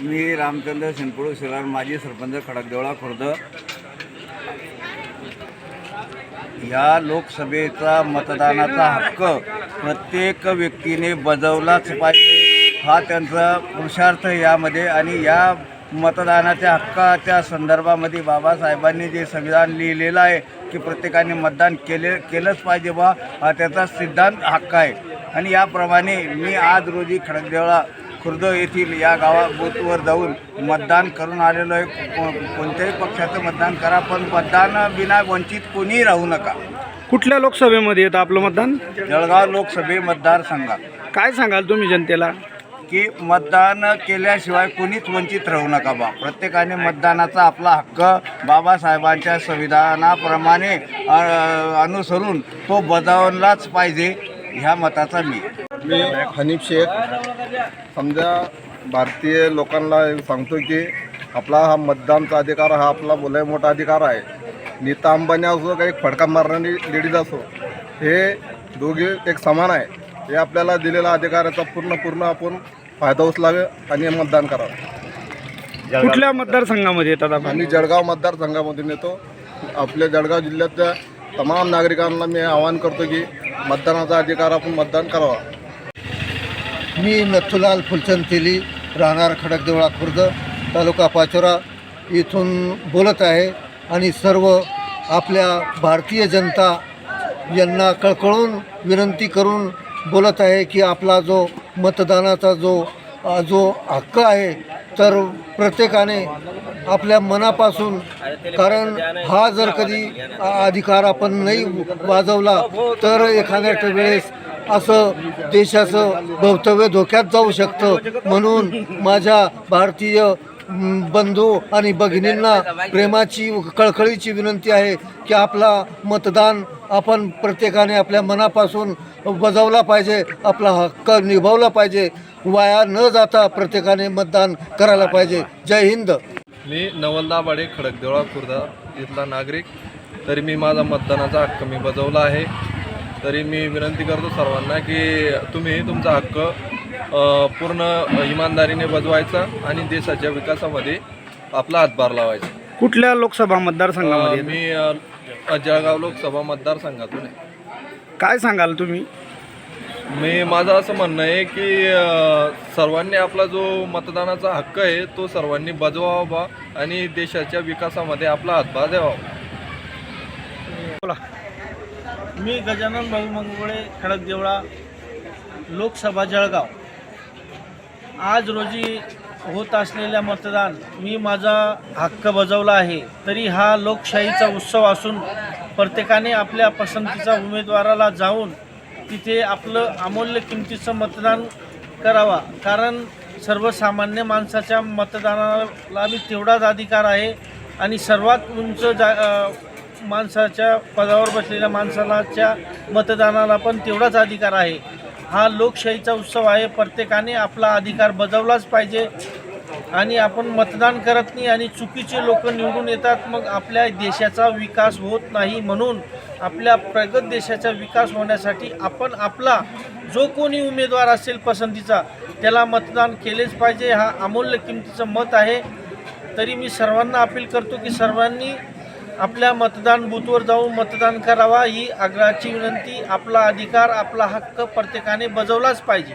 मी रामचंद्र शिंपळू शिरार माजी सरपंच खडकदेवळा खुर्द. या लोकसभेचा मतदानाचा हक्क प्रत्येक व्यक्तीने बजावलाच पाहिजे. हा त्यांचा पुरुषार्थ यामध्ये आणि या मतदानाच्या हक्काच्या संदर्भामध्ये बाबासाहेबांनी जे संविधान लिहिलेलं आहे की प्रत्येकाने मतदान केले केलंच पाहिजे बा हा त्याचा सिद्धांत हक्क आहे. आणि याप्रमाणे मी आज रोजी खडकदेवळा खुर्द येथील या गावा बूथवर जाऊन मतदान करून आलेलो आहे. को- कोणत्याही पक्षाचं मतदान करा पण मतदान बिना वंचित कोणीही राहू नका. कुठल्या लोकसभेमध्ये येतं आपलं मतदान? जळगाव लोकसभे मतदारसंघात काय सांगाल तुम्ही जनतेला? की मतदान केल्याशिवाय कोणीच वंचित राहू नका बा. प्रत्येकाने मतदानाचा आपला हक्क बाबासाहेबांच्या संविधानाप्रमाणे अनुसरून तो बजावलाच पाहिजे ह्या मताचा मी. मी हनीफ शेख. समजा भारतीय लोकांना सांगतो की आपला हा मतदानचा अधिकार हा आपला बोलाय मोठा अधिकार आहे. नीता अंबानी असो काही फडका मारणारी लेडीज असो हे दोघे एक समान आहे. हे आपल्याला दिलेला अधिकाराचा पूर्ण पूर्ण आपण फायदा उचलावे आणि मतदान करावं. कुठल्या मतदारसंघामध्ये येतात आपण? आम्ही जळगाव मतदारसंघामधून येतो आपल्या जळगाव जिल्ह्यातल्या तमाम नागरिकांना मी आवाहन करतो की मतदानाचा अधिकार आपण मतदान करावा. मी नथुलाल फुलचंद तेली राहणार खडकदेवळा खुर्द तालुका पाचोरा इथून बोलत आहे आणि सर्व आपल्या भारतीय जनता यांना कळकळून विनंती करून बोलत आहे की आपला जो मतदानाचा जो जो हक्क आहे तर प्रत्येकाने आपल्या मनापासून कारण हा जर कधी अधिकार आपण नाही वाजवला तर एखाद्या वेळेस असं देशाचं भवितव्य धोक्यात जाऊ शकतं. म्हणून माझ्या भारतीय बंधू आणि भगिनींना प्रेमाची कळकळीची विनंती आहे की आपला मतदान आपण प्रत्येकाने आपल्या मनापासून बजावला पाहिजे आपला हक्क निभावला पाहिजे. वाया न जाता प्रत्येकाने मतदान करायला पाहिजे. जय हिंद. मी नवलदा नवलदाबाडे खडकदेवळा खुर्दा इथला नागरिक. तरी मी माझा मतदानाचा हक्क मी बजावला आहे. तरी मी विनंती करतो सर्वांना की तुम्ही तुमचा हक्क पूर्ण इमानदारीने बजवायचा आणि देशाच्या विकासामध्ये आपला हातभार लावायचा. कुठल्या लोकसभा मतदारसंघामध्ये? मी जळगाव लोकसभा मतदारसंघातून आहे. काय सांगाल तुम्ही? मी माझं असं म्हणणं आहे की सर्वांनी आपला जो मतदानाचा हक्क आहे तो सर्वांनी बजवावा आणि देशाच्या विकासामध्ये आपला हातभार द्यावा. मी गजानन भाऊ मंगोळे खडकदेवळा लोकसभा जळगाव. आज रोजी होत असलेल्या मतदान मी माझा हक्क बजावला आहे. तरी हा लोकशाहीचा उत्सव असून प्रत्येकाने आपल्या पसंतीचा उमेदवाराला जाऊन तिथे आपलं अमूल्य किमतीचं मतदान करावा. कारण सर्वसामान्य माणसाच्या मतदानाला बी तेवढाच अधिकार आहे आणि सर्वात उंच जा माणसाच्या पदावर बसलेल्या माणसालाच्या मतदानाला पण तेवढाच अधिकार आहे. हा लोकशाहीचा उत्सव आहे. प्रत्येकाने आपला अधिकार बजावलाच पाहिजे. आणि आपण मतदान करत नाही आणि चुकीचे लोक निवडून येतात मग आपल्या देशाचा विकास होत नाही म्हणून आपल्या प्रगत देशाचा विकास होण्यासाठी आपण आपला जो कोणी उमेदवार असेल पसंतीचा त्याला मतदान केलेच पाहिजे. हा अमूल्य किमतीचं मत आहे. तरी मी सर्वांना अपील करतो की सर्वांनी आपल्या मतदान बूथवर जाऊन मतदान करावा ही आग्रहाची विनंती आपला अधिकार आपला हक्क प्रत्येकाने बजावलाच पाहिजे.